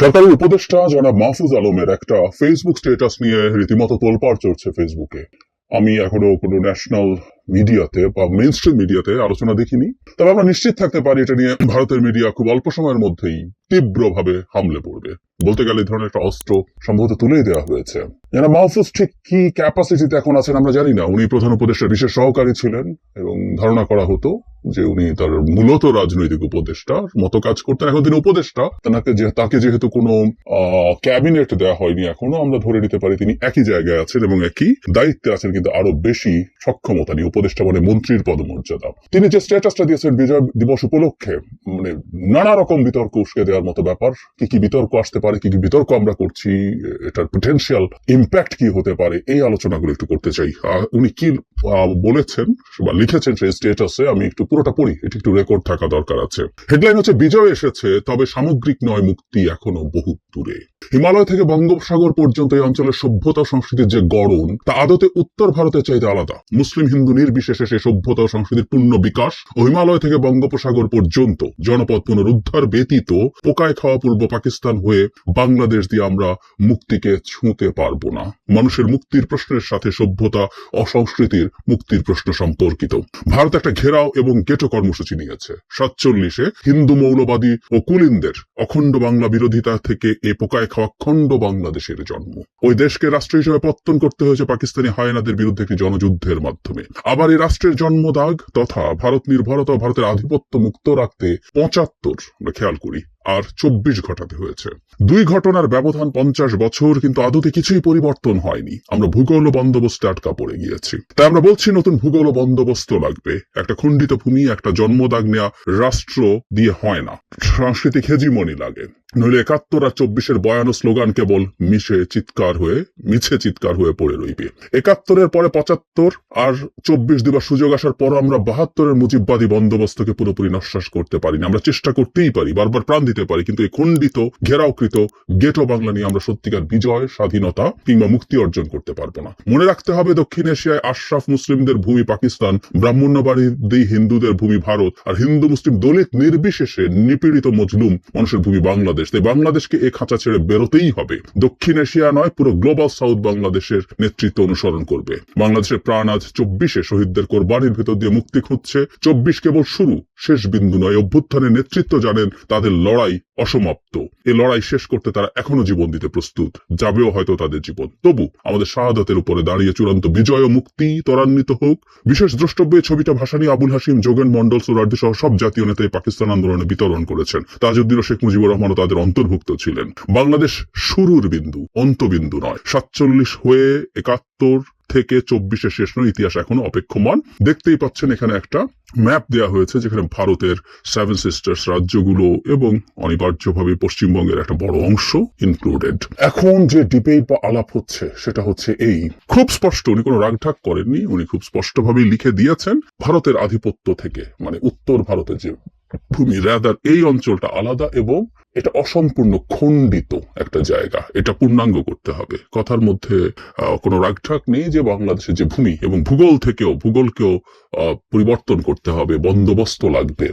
সরকারি উপদেষ্টা জনাব মাহফুজ আলমের একটা ফেসবুক স্টেটাস নিয়ে রীতিমতো তোলপাড় চড়ছে ফেসবুকে আমি এখনও কোনো ন্যাশনাল মিডিয়াতে বা মেন মিডিয়াতে আলোচনা দেখিনি। তবে আমরা নিশ্চিত থাকতে পারি এটা নিয়ে ভারতের মিডিয়া খুব অল্প সময়ের মধ্যেই তীব্রভাবে হামলে পড়বে। বলতে গেলে ধরনের একটা অস্ত্র সম্ভবত তুলেই দেওয়া হয়েছে। যারা মাহফুজ ঠিক কি ক্যাপাসিটিতে এখন আছেন আমরা জানি না। উনি প্রধান উপদেষ্টার বিশেষ সহকারী ছিলেন এবং ধারণা করা হতো যে উনি তার মূলত রাজনৈতিক উপদেষ্টার মতো কাজ করতেন। এখন তিনি উপদেষ্টা। তাকে তাকে যেহেতু কোনো ক্যাবিনেট দেওয়া হয়নি এখনও, আমরা ধরে নিতে পারি তিনি একই জায়গায় আছেন এবং একই দায়িত্বে আছেন, কিন্তু আরও বেশি সক্ষমতা নিয়ে উপদেষ্টা মানে মন্ত্রীর পদমর্যাদা। তিনি যে স্ট্যাটাসটা দিয়েছেন বিজয় দিবস উপলক্ষে মানে নানা রকম বিতর্ক উস্কে দেওয়ার মতো ব্যাপার, কি কি বিতর্ক আসতে পারে কি কি বিতর্ক আমরা করছি, এটার পটেনশিয়াল ইম্প্যাক্ট কি হতে পারে, এই আলোচনাগুলো একটু করতে চাই। উনি কি বলেছেন বা লিখেছেন সেই স্টেটাসে আমি একটু পুরোটা পড়ি, এটি একটু রেকর্ড থাকা দরকার আছে। হেডলাইন হচ্ছে, বিজয় এসেছে, তবে সামগ্রিক নয় মুক্তি এখনও বহু দূরে। হিমালয় থেকে বঙ্গোপসাগর পর্যন্ত এই অঞ্চলের সভ্যতা সংস্কৃতির যে গড়ন, তা আদতে উত্তর ভারতের চাইতে আলাদা। মুসলিম হিন্দু নির্বিশেষে সেই সভ্যতা ও সংস্কৃতির পূর্ণ বিকাশ ও হিমালয় থেকে বঙ্গোপসাগর পর্যন্ত জনপদ পুনরুদ্ধার ব্যতীত পোকায় খাওয়া পূর্ব পাকিস্তান হয়ে বাংলাদেশ দিয়ে আমরা মুক্তিকে ছুঁতে পারব না। মানুষের মুক্তির প্রশ্নের সাথে সভ্যতা, অসংস্কৃতির মুক্তির প্রশ্ন সম্পর্কিত। ভারত একটা ঘেরাও এবং গেটো কর্মসূচি নিয়েছে। সাতচল্লিশে হিন্দু মৌলবাদী ও কুলিনদের অখণ্ড বাংলা বিরোধিতা থেকে এ পোকায় খাওয়া খণ্ড বাংলাদেশের জন্ম। ওই দেশকে রাষ্ট্র হিসেবে পত্তন করতে হয়েছে পাকিস্তানি হায়নাদের বিরুদ্ধে একটি জনযুদ্ধের মাধ্যমে। আবার এই রাষ্ট্রের জন্মদাগ তথা ভারত নির্ভরতা ভারতের আধিপত্য মুক্ত রাখতে পঁচাত্তর, আমরা খেয়াল করি আর চব্বিশ ঘটাতে হয়েছে। দুই ঘটনার ব্যবধান পঞ্চাশ বছর, কিন্তু আদতে কিছুই পরিবর্তন হয়নি। আমরা ভূগোল বন্দোবস্তে আটকা পড়ে গিয়েছি। তাই আমরা বলছি নতুন ভূগোল বন্দোবস্ত লাগবে। একটা খণ্ডিত ভূমি, একটা জন্মদাগ নেওয়া রাষ্ট্র দিয়ে হয় না। সাংস্কৃতিক হেজিমনি লাগে। নইলে একাত্তর আর চব্বিশের বয়ান স্লোগান কেবল মিশে চিৎকার হয়ে, মিছে চিৎকার হয়ে পড়ে রইবে। একাত্তরের পরে পঁচাত্তর আর চব্বিশ দিবার সুযোগ আসার পর আমরা বাহাত্তরের মুজিববাদী বন্দোবস্তকে পুরোপুরি নশ্বাস করতে পারি না আমরা চেষ্টা করতেই পারি, বারবার প্রাণ দিতে পারি, কিন্তু এই খণ্ডিত, ঘেরাওকৃত গেটো বাংলা নিয়ে আমরা সত্যিকার বিজয়, স্বাধীনতা কিংবা মুক্তি অর্জন করতে পারব না। মনে রাখতে হবে, দক্ষিণ এশিয়ায় আশরাফ মুসলিমদের ভূমি পাকিস্তান ব্রাহ্মণ্যবাড়ি হিন্দুদের ভূমি ভারত, আর হিন্দু মুসলিম দলিত নির্বিশেষে নিপীড়িত মজলুম মানুষের ভূমি বাংলাদেশ। তাই বাংলাদেশকে এ খাঁচা ছেড়ে বেরোতেই হবে। দক্ষিণ এশিয়া নয়, পুরো গ্লোবাল সাউথ বাংলাদেশের নেতৃত্ব অনুসরণ করবে। বাংলাদেশের প্রাণ আজ চব্বিশে শহীদদের কোরবানির ভেতর দিয়ে মুক্তি খুঁজছে। চব্বিশ কেবল শুরু, শেষ বিন্দু নয়। অভ্যুত্থানের নেতৃত্ব জানেন তাদের লড়াই অসমাপ্ত। এ লড়াই শেষ করতে তারা এখনও জীবন দিতে প্রস্তুত। যাবেও হয়তো তাদের জীবন। তবু আমাদের শাহাদাতের উপরে দাঁড়িয়ে চূড়ান্ত বিজয় ও মুক্তি ত্বরান্বিত হোক। বিশেষ দ্রষ্টব্য এই ছবিটা ভাসানী আবুল হাসিম যোগেন মন্ডল সুরার্দি সহ সব জাতীয় নেতা এই পাকিস্তান আন্দোলনে বিতরণ করেছেন। তাজউদ্দিন শেখ মুজিবুর রহমানও তাদের অন্তর্ভুক্ত ছিলেন। বাংলাদেশ শুরুর বিন্দু, অন্তবিন্দু নয়। সাতচল্লিশ হয়ে একাত্তর থেকে চব্বিশে শেষ নয়, ইতিহাস এখনও অপেক্ষমান। দেখতেই পাচ্ছেন এখানে একটা ম্যাপ দেওয়া হয়েছে, যেখানে ভারতের সেভেন সিস্টার্স রাজ্যগুলো এবং অনিবার্যভাবে পশ্চিমবঙ্গের একটা বড় অংশ ইনক্লুডেড এখন যে ডিবেট বা আলাপ হচ্ছে, সেটা হচ্ছে এই। খুব স্পষ্ট, উনি কোনো রাগঢাক করেননি, উনি খুব স্পষ্টভাবেই লিখে দিয়েছেন, ভারতের আধিপত্য থেকে মানে উত্তর ভারতের যে ভূমি রাদার এই অঞ্চলটা আলাদা এবং এটা অসম্পূর্ণ খণ্ডিত একটা জায়গা। এটা পূর্ণাঙ্গ করতে হবে। কথার মধ্যে কোনো রাগঢাক নেই যে বাংলাদেশের যে ভূমি এবং ভূগোল থেকেও, ভূগোলকেও পরিবর্তন করতে হবে, বন্দোবস্ত লাগবে।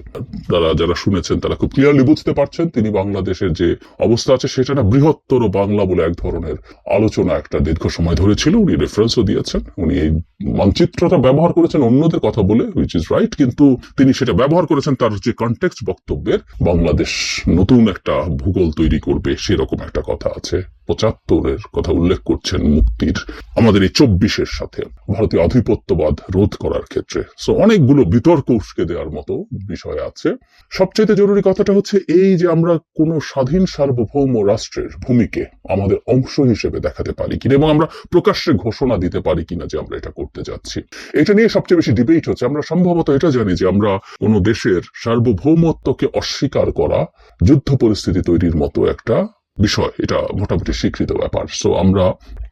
তারা যারা শুনেছেন, তারা খুব ক্লিয়ারলি বুঝতে পারছেন, তিনি বাংলাদেশের যে অবস্থা আছে, সেটা না বৃহত্তর বাংলা বলে এক ধরনের আলোচনা একটা দীর্ঘ সময় ধরে ছিল। উনি রেফারেন্সও দিয়েছেন। উনি এই মানচিত্রটা ব্যবহার করেছেন অন্যদের কথা বলে হুইচ ইজ রাইট কিন্তু তিনি সেটা ব্যবহার করেছেন তার যে কনটেক্সট বক্তব্যের, বাংলাদেশ নতুন একটা ভূগোল তৈরি করবে সেরকম একটা কথা আছে। পঁচাত্তরের কথা উল্লেখ করছেন মুক্তির আমাদের এই চব্বিশের সাথে ভারতীয় আধিপত্যবাদ রোধ করার ক্ষেত্রে। সো অনেকগুলো বিতর্ক উস্কে দেওয়ার মতো বিষয় আছে। সবচেয়ে জরুরি কথাটা হচ্ছে এই যে আমরা কোন স্বাধীন সার্বভৌম রাষ্ট্রের ভূমিকে আমাদের অংশ হিসেবে দেখাতে পারি কিনা এবং আমরা প্রকাশ্যে ঘোষণা দিতে পারি কিনা যে আমরা এটা করতে যাচ্ছি। এটা নিয়ে সবচেয়ে বেশি ডিবেট হচ্ছে। আমরা সম্ভবত এটা জানি যে আমরা কোন দেশের সার্বভৌমত্বকে অস্বীকার করা যুদ্ধ পরিস্থিতি তৈরির মতো একটা বিষয়, এটা মোটামুটি স্বীকৃত ব্যাপার। সো আমরা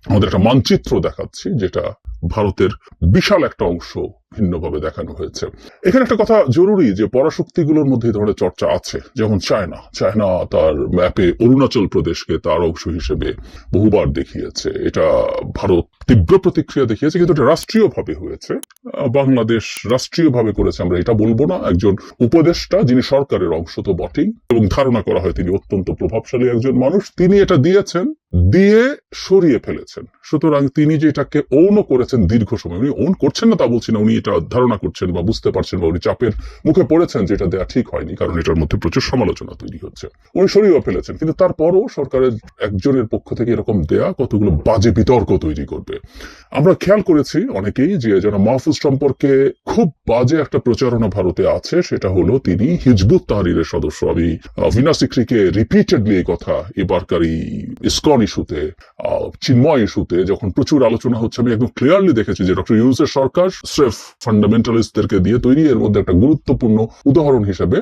আমাদের একটা মানচিত্র দেখাচ্ছি, যেটা ভারতের বিশাল একটা অংশ ভিন্নভাবে দেখানো হয়েছে। এখানে একটা কথা জরুরি যে পরাশক্তিগুলোর মধ্যে এই ধরনের চর্চা আছে, যেমন চায়না। চায়না তার ম্যাপে অরুণাচল প্রদেশকে তার অংশ হিসেবে বহুবার দেখিয়েছে। এটা ভারত তীব্র প্রতিক্রিয়া দেখিয়েছে, কিন্তু এটা রাষ্ট্রীয়ভাবে হয়েছে। বাংলাদেশ রাষ্ট্রীয়ভাবে করেছে, আমরা এটা বলব না। একজন উপদেষ্টা, যিনি সরকারের অংশ তো বটেই, এবং ধারণা করা হয় তিনি অত্যন্ত প্রভাবশালী একজন মানুষ। তিনি এটা দিয়েছেন দিয়ে সরিয়ে ফেলেছেন। সুতরাং তিনি যে এটাকে ওন করেছেন দীর্ঘ সময়, উনি ওন করছেন না তা বলছি না, উনি এটা ধারণা করছেন বা বুঝতে পারছেন বা উনি চাপের মুখে পড়েছেন যে এটা দেওয়া ঠিক হয়নি, কারণ এটার মধ্যে প্রচুর সমালোচনা তৈরি হচ্ছে। উনি সরিয়েও ফেলেছেন, কিন্তু তারপরও সরকারের একজনের পক্ষ থেকে এরকম দেয়া কতগুলো বাজে বিতর্ক তৈরি করবে। আমরা খেয়াল করেছি অনেকেই যে যেন মাহফুজ সম্পর্কে খুব বাজে একটা প্রচারণা ভারতে আছে, সেটা হলো তিনি হিজবুত তাহরিরের সদস্য। আমি ভিনা সিক্রিকে রিপিটেডলি এই কথা, এবারকার ইসকন ইস্যুতে চিন্ময় ইস্যুতে যখন প্রচুর আলোচনা হচ্ছে, আমি একদম ক্লিয়ারলি দেখেছি যে ডক্টর ইউনুসের সরকার স্রেফ ফান্ডামেন্টালিস্টদেরকে দিয়ে তৈরি, এর মধ্যে একটা গুরুত্বপূর্ণ উদাহরণ হিসেবে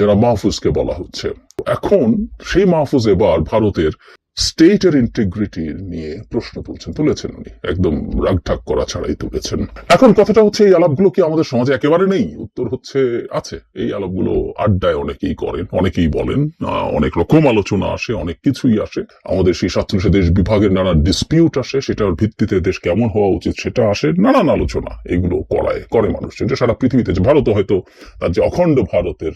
যারা মাহফুজকে বলা হচ্ছে। এখন সেই মাহফুজ এবার ভারতের স্টেটের ইন্টিগ্রিটি নিয়ে প্রশ্ন তুলছেন, তুলেছেন উনি। একদম রাগঢাক করা ছাড়াই তুলেছেন। এখন কথাটা হচ্ছে, এই আলাপগুলো কি আমাদের সমাজে একেবারে নেই? উত্তর হচ্ছে, আছে। এই আলাপগুলো আড্ডায় অনেকেই করেন, অনেকেই বলেন অনেক রকম আলোচনা আসে, অনেক কিছুই আসে। আমাদের সেই সাতচল্লিশে দেশ বিভাগের নানা ডিসপিউট আসে, সেটার ভিত্তিতে দেশ কেমন হওয়া উচিত সেটা আসে। নানান আলোচনা এগুলো করায়, করে মানুষ এটা সারা পৃথিবীতে, যে ভারত হয়তো তার যে অখণ্ড ভারতের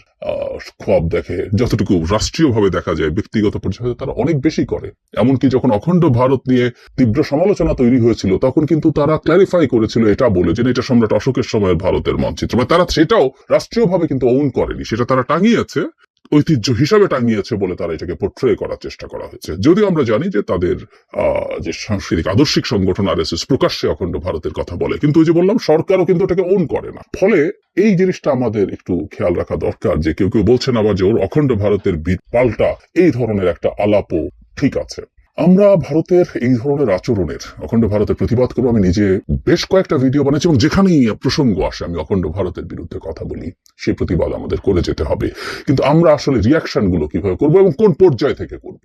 খোয়াব দেখে, যতটুকু রাষ্ট্রীয়ভাবে দেখা যায়, ব্যক্তিগত পর্যায়ে তারা অনেক বেশি করে। এমনকি যখন অখণ্ড ভারত নিয়ে তীব্র সমালোচনা তৈরি হয়েছিল, তখন কিন্তু তারা ক্লারিফাই করেছিল এটা বলে যে এটা সম্রাট অশোকের সময়ের ভারতের মানচিত্র। বা তারা সেটাও রাষ্ট্রীয়ভাবে কিন্তু ওন করেনি, সেটা তারা টাঙিয়েছে। ঐতিহ্য হিসাবে টাঙিয়েছে বলে তারা এটাকে পোট্রে করার চেষ্টা করা হয়েছে। যদিও আমরা জানি যে তাদের যে সাংস্কৃতিক আদর্শিক সংগঠন আর প্রকাশ্যে অখণ্ড ভারতের কথা বলে, কিন্তু ওই যে বললাম, সরকারও কিন্তু এটাকে ওন করে না। ফলে এই জিনিসটা আমাদের একটু খেয়াল রাখা দরকার যে কেউ কেউ বলছেন আবার যে ওর অখণ্ড ভারতের পাল্টা এই ধরনের একটা আলাপও ঠিক আছে। আমরা ভারতের এই ধরনের আচরণের অখণ্ড ভারতের প্রতিবাদ করব। আমি নিজে বেশ কয়েকটা ভিডিও বানাচ্ছি এবং যেখানেই প্রসঙ্গ আসে, আমি অখণ্ড ভারতের বিরুদ্ধে কথা বলি। সেই প্রতিবাদ আমাদের করে যেতে হবে। কিন্তু আমরা আসলে রিয়াকশনগুলো কীভাবে করব এবং কোন পর্যায় থেকে করব?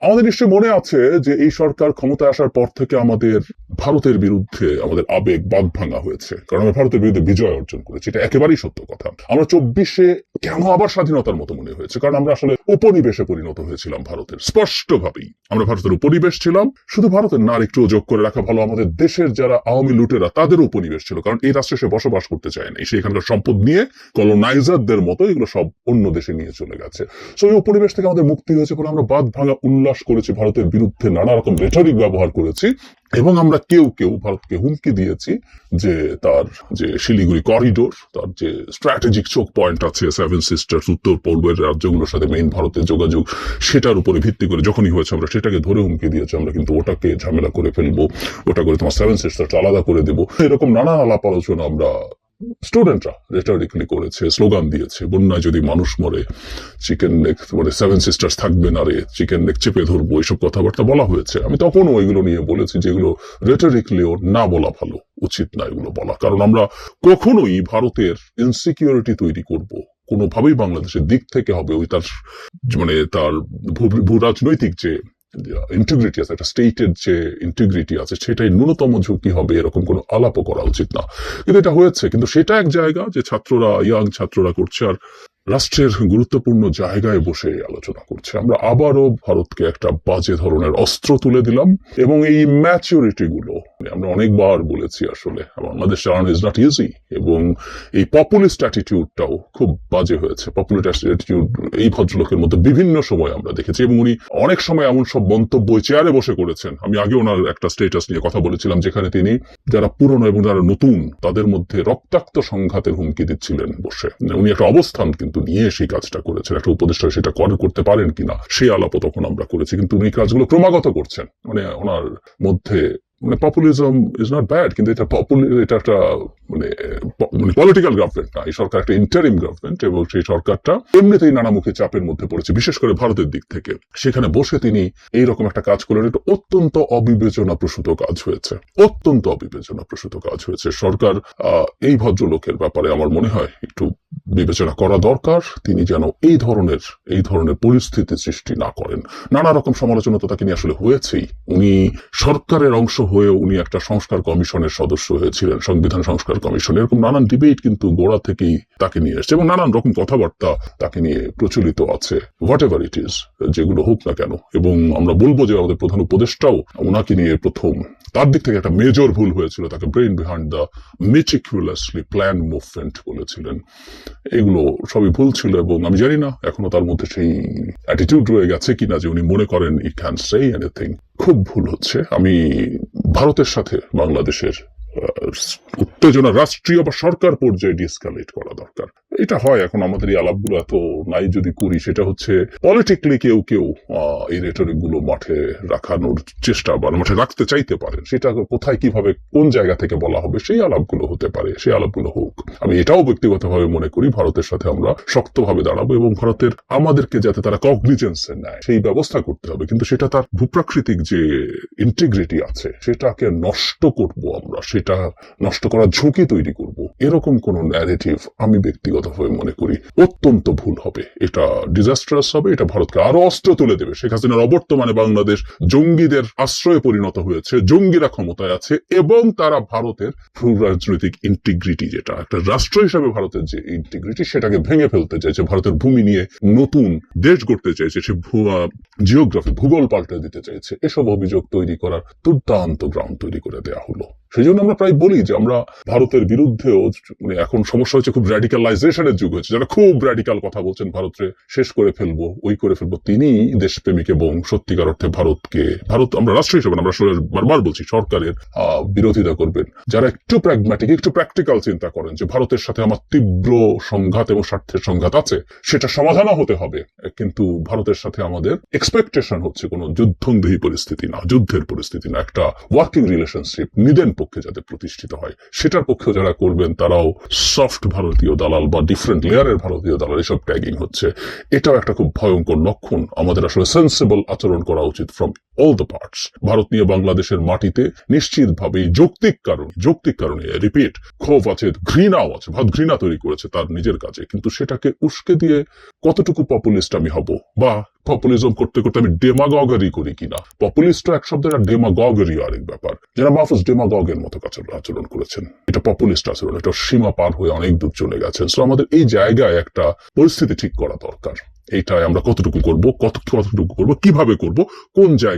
আমাদের নিশ্চয় মনে আছে যে এই সরকার ক্ষমতায় আসার পর থেকে আমাদের ভারতের বিরুদ্ধে আমাদের আবেগ বাদ ভাঙা হয়েছে। কারণ আমরা ভারতের বিরুদ্ধে বিজয় অর্জন করেছি। এটা একেবারেই সত্য কথা। আমরা চব্বিশে কেন আবার স্বাধীনতার মতো মনে হয়েছে? কারণ আমরা আসলে উপনিবেশে পরিণত হয়েছিলাম ভারতের। স্পষ্টভাবেই আমরা ভারতের উপনিবেশ ছিলাম। শুধু ভারতের না একটু যোগ করে রাখা ভালো, আমাদের দেশের যারা আওয়ামী লুটেরা, তাদের উপনিবেশ ছিল। কারণ এই রাষ্ট্রে সে বসবাস করতে চায় না সে এখানকার সম্পদ নিয়ে কলোনাইজারদের মতো এগুলো সব অন্য দেশে নিয়ে চলে গেছে। সো এই উপনিবেশ থেকে আমাদের মুক্তি হয়েছে বলে আমরা বাদ ভাঙা উল্লাস করেছি, ভারতের বিরুদ্ধে নানা রকম রেটরিক ব্যবহার করেছি এবং আমরা কেউ কেউ ভারতকে হুমকি দিয়েছি যে তার যে শিলিগুড়ি করিডোর তার যে স্ট্র্যাটেজিক চোখ পয়েন্ট আছে সেভেন সিস্টার্স উত্তর পূর্বের রাজ্যগুলোর সাথে মেইন ভারতের যোগাযোগ, সেটার উপরে ভিত্তি করে যখনই হয়েছে আমরা সেটাকে ধরে হুমকি দিয়েছি, আমরা কিন্তু ওটাকে ঝামেলা করে ফেলব, ওটা করে তোমার সেভেন সিস্টার্স আলাদা করে দেবো। এরকম নানা আলাপ আলোচনা আমরা স্টুডেন্টরা রেটারিক্যালি করেছে স্লোগান দিয়েছে, বন্যায় যদি মানুষ মরে চিকেন নেক মানে সেভেন সিস্টার্স থাকবে না রে চিকেন নেক চেপে ধরবো এইসব কথাবার্তা বলা হয়েছে। আমি তখনও এগুলো নিয়ে বলেছি যেগুলো রেটারিক্যালিও না বলা ভালো, উচিত না এগুলো বলা। কারণ আমরা কখনোই ভারতের ইনসিকিউরিটি তৈরি করব, কোনোভাবেই বাংলাদেশের দিক থেকে হবে ওই তার মানে তার ভূ, রাজনৈতিক যে ইন্টিগ্রিটি আছে একটা স্টেটের যে ইন্টিগ্রিটি আছে, সেটাই ন্যূনতম ঝুঁকি হবে, এরকম কোনো আলাপও করা উচিত না। কিন্তু এটা হয়েছে, কিন্তু সেটা এক জায়গা যে ছাত্ররা ইয়াং ছাত্ররা করছে, আর রাষ্ট্রের গুরুত্বপূর্ণ জায়গায় বসে আলোচনা করছে। আমরা আবারও ভারতকে একটা বাজে ধরনের অস্ত্র তুলে দিলাম এবং এই ম্যাচুরিটি গুলো, আমরা অনেকবার বলেছি আসলে, বাংলাদেশ চালানো ইজ নট ইজি এবং এই পপুলিস্ট অ্যাটিটিউডটাও খুব বাজে হয়েছে। পপুলার অ্যাটিটিউড এই ভদ্রলোকের মধ্যে বিভিন্ন সময় আমরা দেখেছি এবং উনি অনেক সময় এমন সব মন্তব্য চেয়ারে বসে করেছেন। আমি আগে ওনার একটা স্টেটাস নিয়ে কথা বলেছিলাম যেখানে তিনি যারা পুরনো এবং যারা নতুন, তাদের মধ্যে রক্তাক্ত সংঘাতের হুমকি দিচ্ছিলেন বসে। উনি একটা অবস্থান কিন্তু নিয়ে সেই কাজটা করেছেন। একটা উপদেষ্টা সেটা করে, করতে পারেন কিনা সেই আলাপও তখন আমরা করেছি। কিন্তু উনি কাজগুলো ক্রমাগত করছেন। মানে ওনার মধ্যে মানে পপুলিজম ইজ নট ব্যাড কিন্তু এটা পপুলার এটা একটা মানে মানে পলিটিক্যাল এই সরকার একটা ইন্টারিম গভর্নমেন্ট এবং সেই সরকারটা এমনিতেই চাপের মধ্যে পড়েছে, বিশেষ করে ভারতের দিক থেকে। সেখানে বসে তিনি একটা কাজ করলেন অত্যন্ত অবিবেচনা প্রসূত কাজ হয়েছে, অত্যন্ত অবিবেচনা প্রসূত কাজ হয়েছে। সরকার এই ভদ্রলোকের ব্যাপারে আমার মনে হয় একটু বিবেচনা করা দরকার, তিনি যেন এই ধরনের এই ধরনের পরিস্থিতি সৃষ্টি না করেন। নানা রকম সমালোচনা তো তাকে নিয়ে আসলে হয়েছেই। উনি সরকারের অংশ হয়ে উনি একটা সংস্কার কমিশনের সদস্য হয়েছিলেন, সংবিধান সংস্কার কমিশন। এরকম নানান ডিবেট কিন্তু গোড়া থেকেই তাকে নিয়ে এসছে এবং নানান রকম কথাবার্তা তাকে নিয়ে প্রচলিত আছে। হোয়াট এভার ইট ইজ যেগুলো হোক না কেন। এবং আমরা বলব যে আমাদের প্রধান উপদেষ্টাও ওনাকে নিয়ে প্রথম তার দিক থেকে একটা মেজর ভুল হয়েছিল। তাকে brain behind the meticulously plan movement বলেছিলেন। এগুলো সবই ভুল ছিল এবং আমি জানি না, এখনও তার মধ্যে সেই অ্যাটিটিউড রয়ে গেছে কিনা যে উনি মনে করেন ই ক্যান সে এনিথিং খুব ভুল হচ্ছে। আমি ভারতের সাথে বাংলাদেশের উত্তেজনা রাষ্ট্রীয় বা সরকার পর্যায়ে ডিসকালেট করা দরকার। এটা হয় এখন আমাদের এই আলাপগুলো এত নাই যদি করি, সেটা হচ্ছে পলিটিক্যালি কেউ কেউ এই রেটরিকগুলো মাঠে রাখানোর চেষ্টা বা মাঠে রাখতে চাইতে পারেন। সেটা কোথায়, কীভাবে, কোন জায়গা থেকে বলা হবে, সেই আলাপগুলো হতে পারে, সেই আলাপগুলো হোক। আমি এটাও ব্যক্তিগতভাবে মনে করি, ভারতের সাথে আমরা শক্তভাবে দাঁড়াবো এবং ভারতের আমাদেরকে যাতে তারা কগনিজেন্সে নেয়, সেই ব্যবস্থা করতে হবে। কিন্তু সেটা তার ভূপ্রাকৃতিক যে ইন্টিগ্রিটি আছে, সেটাকে নষ্ট করব আমরা, সেটা নষ্ট করার ঝুঁকি তৈরি করব। এরকম কোন ন্যারেটিভ আমি ব্যক্তিগতভাবে মনে করি। অত্যন্ত ভুল হবে। এটা ডিজাস্টারাস হবে, এটা ভারতকে আরও অস্ত্র তুলে দেবে। শেখ হাসিনার অবর্তমানে বাংলাদেশ জঙ্গিদের আশ্রয়ে পরিণত হয়েছে, জঙ্গিরা ক্ষমতায় আছে, এবং তারা ভারতের ভূ রাজনৈতিক ইন্টিগ্রিটি যেটা, একটা রাষ্ট্র হিসাবে ভারতের যে ইন্টিগ্রিটি সেটাকে ভেঙে ফেলতে চাইছে। ভারতের ভূমি নিয়ে নতুন দেশ গড়তে চাইছে, সে ভুয়া জিওগ্রাফি ভূগোল পাল্টে দিতে চাইছে। এসব অভিযোগ তৈরি করার দুর্দান্ত গ্রাউন্ড তৈরি করে দেওয়া হলো। সেই জন্য আমরা প্রায় বলি যে আমরা ভারতের বিরুদ্ধেও মানে এখন সমস্যা হচ্ছে খুব র্যাডিক্যালাইজেশনের যুগ হচ্ছে। যারা খুব র্যাডিক্যাল কথা বলছেন ভারতকে শেষ করে ফেলব, ওই করে ফেলব তিনি দেশপ্রেমিক এবং সত্যিকার অর্থে ভারতকে, ভারত আমরা রাষ্ট্র হিসেবে আমরা বারবার বলছি, সরকারের বিরোধিতা করবেন। যারা একটু প্র্যাগম্যাটিক একটু প্র্যাকটিক্যাল চিন্তা করেন যে ভারতের সাথে আমার তীব্র সংঘাত এবং স্বার্থের সংঘাত আছে, সেটা সমাধানও হতে হবে। কিন্তু ভারতের সাথে আমাদের এক্সপেকটেশন হচ্ছে কোনো যুদ্ধংদেহী পরিস্থিতি না, যুদ্ধের পরিস্থিতি না, একটা ওয়ার্কিং রিলেশনশিপ নিদেন পক্ষে যাতে প্রতিষ্ঠিত হয়। সেটার পক্ষে যারা করবেন, তারাও সফট ভারতীয় দালাল বা ডিফারেন্ট লেয়ারের ভারতীয় দালাল, এসব ট্যাগিং হচ্ছে। এটাও একটা খুব ভয়ঙ্কর লক্ষণ। আমাদের আসলে সেন্সিবল আচরণ করা উচিত from all the parts Bharat নিয়ে বাংলাদেশের মাটিতে নিশ্চিতভাবে যৌক্তিক কারণ, যৌক্তিক কারণে রিপিট ক্ষোভ আছে, ঘৃণাও আছে। ভাত ঘৃণা তৈরি করেছে তার নিজের কাছে। কিন্তু সেটাকে উস্কে দিয়ে কতটুকু পপুলিস্ট আমি হব? বা পপুলিজম করতে করতে আমি ডেমাগগারি করি কিনা? পপুলিস্ট এক শব্দের আর ডেমাগগারি আরেক ব্যাপার। যারা মাহফুজ ডেমাগগের মতো আচরণ করেছেন। এটা পপুলিস্ট আচরণ, এটা সীমা পার হয়ে অনেক দূর চলে গেছেন। সো আমাদের এই জায়গায় একটা পরিস্থিতি ঠিক করা দরকার। এইটাই আমরা কতটুকু করব, কত কতটুকু করব, কীভাবে করব, কোন জায়গায়